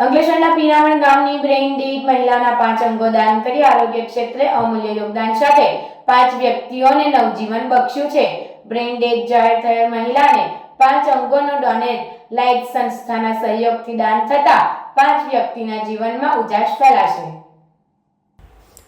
અંકલેશ્વરના પીરામણ ગામની brain did મહિલાના પાંચ અંગો દાન કરી આરોગ્ય ક્ષેત્રે અમૂલ્ય યોગદાન સાથે પાંચ વ્યક્તિઓને નવજીવન બક્ષ્યું છે. બ્રેઇન ડેડ જાહેર થયેલ મહિલાને પાંચ અંગોનો ડોનેટ લાઇટ સંસ્થાના સહયોગથી દાન થતા પાંચ વ્યક્તિના જીવનમાં ઉજાસ ફેલાશે.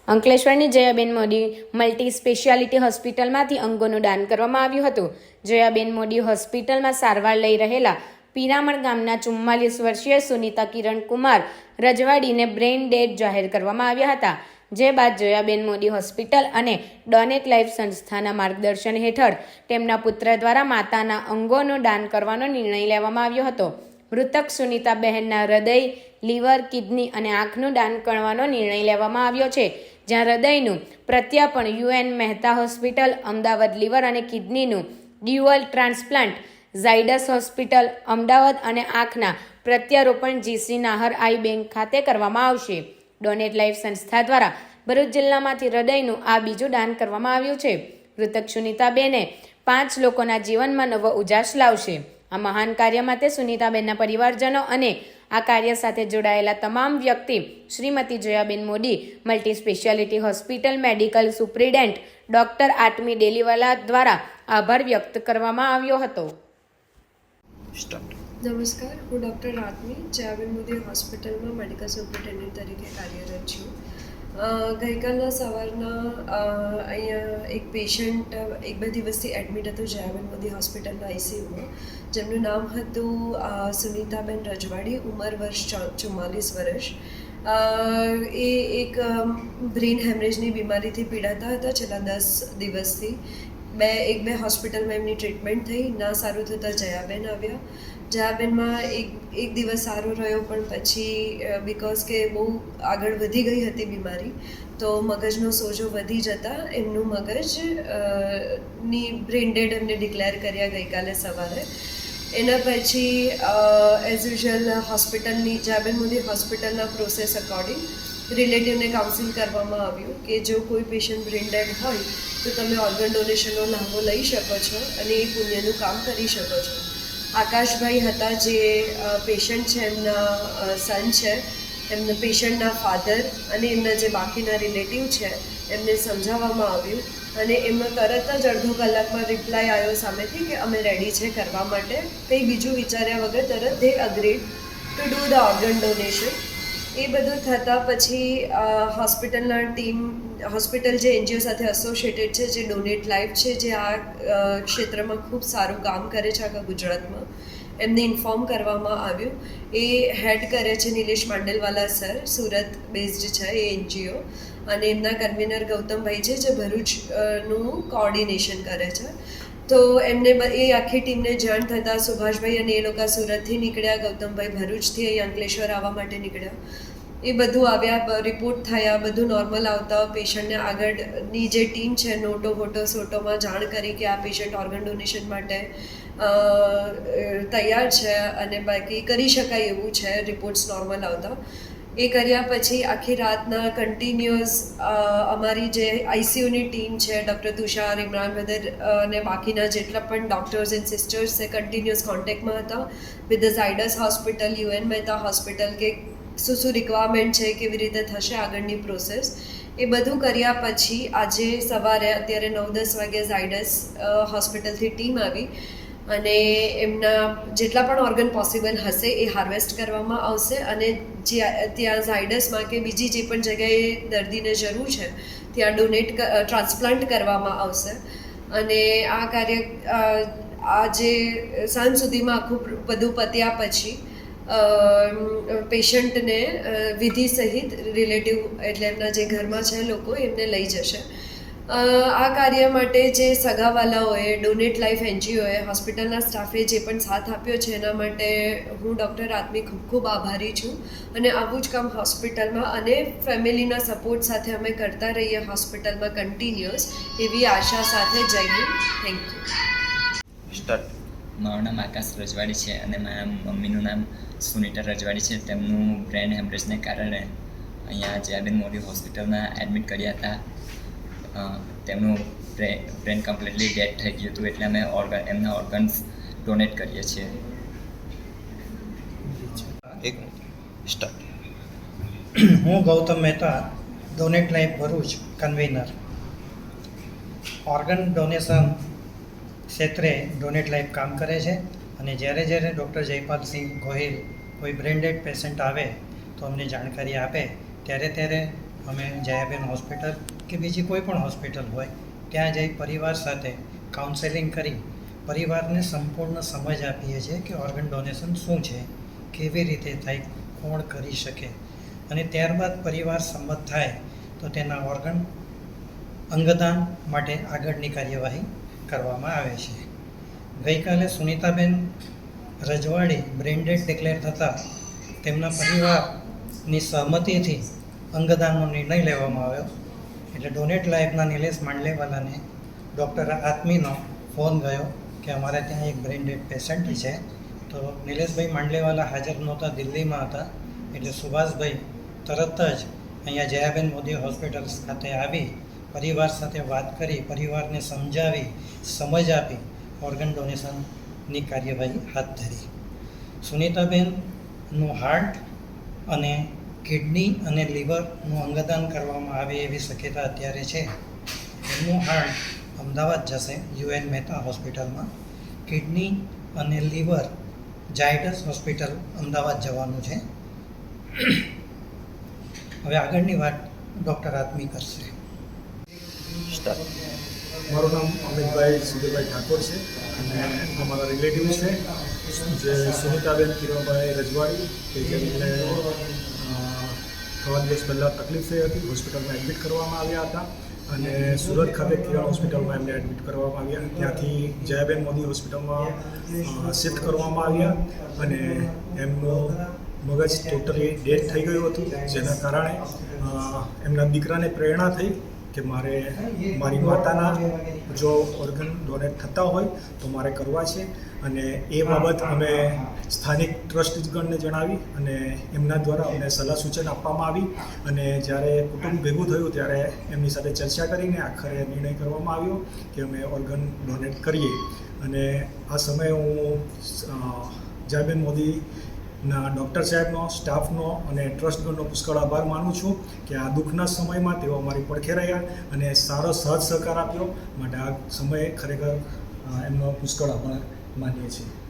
અંકલેશ્વરની જયાબેન મોદી મલ્ટી સ્પેશિયાલિટી હોસ્પિટલમાંથી અંગોનું દાન કરવામાં આવ્યું હતું. જયાબેન મોદી હોસ્પિટલમાં સારવાર લઈ રહેલા પીરામણ ગામના ચુમ્માલીસ વર્ષીય સુનીતા કિરણ કુમાર રજવાડીને બ્રેઇન ડેડ જાહેર કરવામાં આવ્યા હતા, જે બાદ જયાબેન મોદી હોસ્પિટલ અને ડોનેટ લાઈફ સંસ્થાના માર્ગદર્શન હેઠળ તેમના પુત્ર દ્વારા માતાના અંગોનું દાન કરવાનો નિર્ણય લેવામાં આવ્યો હતો. મૃતક સુનીતા બહેનના હૃદય, લીવર, કિડની અને આંખનું દાન કરવાનો નિર્ણય લેવામાં આવ્યો છે, જ્યાં હૃદયનું પ્રત્યાપણ UN Mehta hospital, Ahmedabad liver અને કિડનીનું dual transplant Zydus hospital, Ahmedabad અને આંખના પ્રત્યારોપણ જીસી નાહર આઈ બેંક ખાતે કરવામાં આવશે. ડોનેટ લાઈફ સંસ્થા દ્વારા ભરૂચ જિલ્લામાંથી હૃદયનું આ બીજું દાન કરવામાં આવ્યું છે. મૃતક સુનિતાબેને પાંચ લોકોના જીવનમાં નવો ઉજાસ લાવશે. આ મહાન કાર્ય માટે સુનીતાબેનના પરિવારજનો અને આ કાર્ય સાથે જોડાયેલા તમામ વ્યક્તિ Shrimati Jayaben Modi, multi speciality hospital medical superintendent doctor આટમી Deliwala દ્વારા આભાર વ્યક્ત કરવામાં આવ્યો હતો. સ્ટાર્ટ નમસ્કાર, હું ડૉક્ટર રાતમી જયાબેન મોદી હોસ્પિટલમાં મેડિકલ સુપ્રિન્ટેન્ડન્ટ તરીકે કાર્યરત છું. ગઈકાલના સવારના અહીંયા એક પેશન્ટ, એક બે દિવસથી એડમિટ હતું જયાબેન મોદી હોસ્પિટલના આઈસીયુમાં જેમનું નામ હતું સુનીતાબેન રજવાડી, ઉંમર વર્ષ ચુમ્માલીસ વર્ષ. એ એક બ્રેઇન હેમરેજની બીમારીથી પીડાતા હતા છેલ્લા દસ દિવસથી. બે, એક બે હોસ્પિટલમાં એમની ટ્રીટમેન્ટ થઈ, ના સારું થતાં જયાબેન આવ્યા. જયાબેનમાં એક એક દિવસ સારો રહ્યો, પણ પછી બિકોઝ કે બહુ આગળ વધી ગઈ હતી બીમારી, તો મગજનો સોજો વધી જતાં એમનું મગજની બ્રેન્ડેડ એમને ડિક્લેર કર્યા ગઈકાલે સવારે. એના પછી એઝ યુઝ્યુઅલ હોસ્પિટલની, જયાબેન મોદી હોસ્પિટલના પ્રોસેસ અકોર્ડિંગ રિલેટિવને કાઉન્સિલ કરવામાં આવ્યું કે જો કોઈ પેશન્ટ બ્રેન્ડેડ હોય તો તમે ઓર્ગન ડોનેશનનો લાભો લઈ શકો છો અને એ પુણ્યનું કામ કરી શકો છો. આકાશભાઈ હતા જે પેશન્ટ છે એમના સન છે. એમના પેશન્ટના ફાધર અને એમના જે બાકીના રિલેટિવ છે, એમને સમજાવવામાં આવ્યું અને એમનો તરત જ અડધો કલાકમાં રિપ્લાય આવ્યો સામેથી કે અમે રેડી છે કરવા માટે. કંઈ બીજું વિચાર્યા વગર તરત they agreed to do the organ donation એ બધું થતાં પછી હોસ્પિટલના ટીમ હોસ્પિટલ જે એનજીઓ સાથે એસોસિએટેડ છે, જે ડોનેટ લાઈફ છે, જે આ ક્ષેત્રમાં ખૂબ સારું કામ કરે છે આખા ગુજરાતમાં, એમને ઇન્ફોર્મ કરવામાં આવ્યું. એ હેડ કરે છે નિલેશ માંડલવાલા સર સુરત બેઝડ છે એ એનજીઓ. અને એમના કન્વીનર ગૌતમભાઈ છે, જે ભરૂચનું કોઓર્ડિનેશન કરે છે. તો એમને એ આખી ટીમને જાણ થતાં સુભાષભાઈ અને એ લોકો સુરતથી નીકળ્યા, ગૌતમભાઈ ભરૂચથી અહીં અંકલેશ્વર આવવા માટે નીકળ્યા. એ બધું આવ્યા રિપોર્ટ થયા, બધું નોર્મલ આવતા પેશન્ટને આગળની જે ટીમ છે, નોટો ફોટો સોટોમાં જાણ કરી કે આ પેશન્ટ ઓર્ગન ડોનેશન માટે તૈયાર છે અને બાકી કરી શકાય એવું છે રિપોર્ટ્સ નોર્મલ આવતા. એ કર્યા પછી આખી રાતના કન્ટિન્યુઅસ અમારી જે આઈસીયુની ટીમ છે, ડૉક્ટર તુષાર, ઇમરાન બદર અને બાકીના જેટલા પણ ડૉક્ટર્સ એન્ડ સિસ્ટર્સ છે કન્ટિન્યુઅસ કોન્ટેક્ટમાં હતા. With the Zydus hospital U N Mehta hospital કે શું શું રિક્વાયરમેન્ટ છે, કેવી રીતે થશે આગળની પ્રોસેસ એ બધું કર્યા પછી આજે સવારે અત્યારે નવ દસ વાગે ઝાયડસ હોસ્પિટલથી ટીમ આવી અને એમના જેટલા પણ ઓર્ગન પોસિબલ હશે એ હાર્વેસ્ટ કરવામાં આવશે અને જ્યાં ત્યાં ઝાયડસમાં કે બીજી જે પણ જગ્યાએ દર્દીને જરૂર છે, ત્યાં ડોનેટ ટ્રાન્સપ્લાન્ટ કરવામાં આવશે. અને આ કાર્ય આજે સાંજ સુધીમાં આખું બધું પત્યા પછી પેશન્ટને વિધિ સહિત રિલેટિવ એટલે એમના જે ઘરમાં છે લોકો એમને લઈ જશે. આ કાર્ય માટે જે સગાવાલાઓએ ડોનેટ લાઈફ એનજીઓએ હોસ્પિટલના સ્ટાફે જે પણ સાથ આપ્યો છે એના માટે હું ડૉક્ટર આત્મી ખૂબ ખૂબ આભારી છું. અને આવું જ કામ હોસ્પિટલમાં અને ફેમિલીના સપોર્ટ સાથે અમે કરતા રહીએ હોસ્પિટલમાં કન્ટિન્યુઅસ એવી આશા સાથે જઈએ થેન્ક યુ સ્ટાર્ટ મારું નામ આકાશ રજવાડી છે અને મારા મમ્મીનું નામ સુનીતા રજવાડી છે. તેમનું બ્રેન હેમરેજને કારણે અહીંયા જયાબેન મોદી હોસ્પિટલમાં એડમિટ કર્યા હતા. તેમનું બ્રેન કમ્પ્લીટલી ડેડ થઈ ગયું હતું એટલે અમે ઓર્ગન એમના ઓર્ગન્સ ડોનેટ કરીએ છીએ. એક હું Gautam Mehta donate life Bharuch convener. Organ donation ક્ષેત્રે ડોનેટ લાઈફ કામ કરે છે અને જ્યારે જ્યારે ડૉક્ટર જયપાલસિંહ ગોહિલ કોઈ બ્રેન્ડેડ પેશન્ટ આવે તો અમને જાણકારી આપે, ત્યારે ત્યારે અમે જયાબેન હોસ્પિટલ કે બીજી કોઈ પણ હોસ્પિટલ હોય, ત્યાં જઈ પરિવાર સાથે કાઉન્સેલિંગ કરી પરિવારને સંપૂર્ણ સમજ આપીએ છીએ કે ઓર્ગન ડોનેશન શું છે, કેવી રીતે થાય, કોણ કરી શકે. અને ત્યારબાદ પરિવાર સંમત થાય તો તેના ઓર્ગન અંગદાન માટે આગળની કાર્યવાહી કરવામાં આવે છે. ગઈકાલે સુનિતાબેન રજવાડી બ્રેન્ડેડ ડિક્લેર થતાં તેમના પરિવારની સહમતિથી અંગદાનનો નિર્ણય લેવામાં આવ્યો. એટલે ડોનેટ લાઈફના નિલેશ માંડલેવાલાને ડૉક્ટર આત્મીનો ફોન ગયો કે અમારે ત્યાં એક બ્રેન્ડેડ પેશન્ટ છે. તો નિલેશભાઈ માંડલેવાલા હાજર નહોતા, દિલ્હીમાં હતા. એટલે સુભાષભાઈ તરત જ અહીંયા જયાબેન મોદી હોસ્પિટલ ખાતે આવી પરિવાર સાથે વાત કરી, પરિવારને સમજાવી, સમજ આપી ઓર્ગન ડોનેશનની કાર્યવાહી હાથ ધરી. સુનીતાબેનનું હાર્ટ અને કિડની અને લીવરનું અંગદાન કરવામાં આવે એવી શક્યતા અત્યારે છે. એમનું હાર્ટ અમદાવાદ જશે, યુએન મહેતા હોસ્પિટલમાં. કિડની અને લીવર જાયડસ હોસ્પિટલ અમદાવાદ જવાનું છે. હવે આગળની વાત ડૉક્ટર આત્મી કરશે સ્ટાર્ટ. મારું નામ અમિતભાઈ સુધીરભાઈ ઠાકોર છે અને અમારા રિલેટિવ છે, જે સુનિતાબેન કિરણભાઈ રજવાડી, કે જેમને થોડા દિવસ પહેલાં તકલીફ થઈ હતી, હોસ્પિટલમાં એડમિટ કરવામાં આવ્યા હતા અને સુરત ખાતે કિરણ હોસ્પિટલમાં એમને એડમિટ કરવામાં આવ્યા. ત્યાંથી જયાબેન મોદી હોસ્પિટલમાં શિફ્ટ કરવામાં આવ્યા અને એમનું મગજ ટોટલી ડેડ થઈ ગયું હતું, જેના કારણે એમના દીકરાને પ્રેરણા થઈ કે મારે મારી માતાના જો ઓર્ગન ડોનેટ થતા હોય તો મારે કરવા છે. અને એ બાબત અમે સ્થાનિક ટ્રસ્ટગણને જણાવી અને એમના દ્વારા અમને સલાહ સૂચન આપવામાં આવી. અને જ્યારે કુટુંબ ભેગું થયું ત્યારે એમની સાથે ચર્ચા કરીને આખરે નિર્ણય કરવામાં આવ્યો કે અમે ઓર્ગન ડોનેટ કરીએ. અને આ સમયે હું જાબેન મોદી ના, ડૉક્ટર સાહેબનો, સ્ટાફનો અને ટ્રસ્ટનો પુષ્કળ આભાર માનું છું કે આ દુઃખના સમયમાં તેઓ અમારી પડખે રહ્યા અને સારો સહજ સહકાર આપ્યો. માટે આ સમયે ખરેખર એમનો પુષ્કળ આભાર માનીએ છીએ.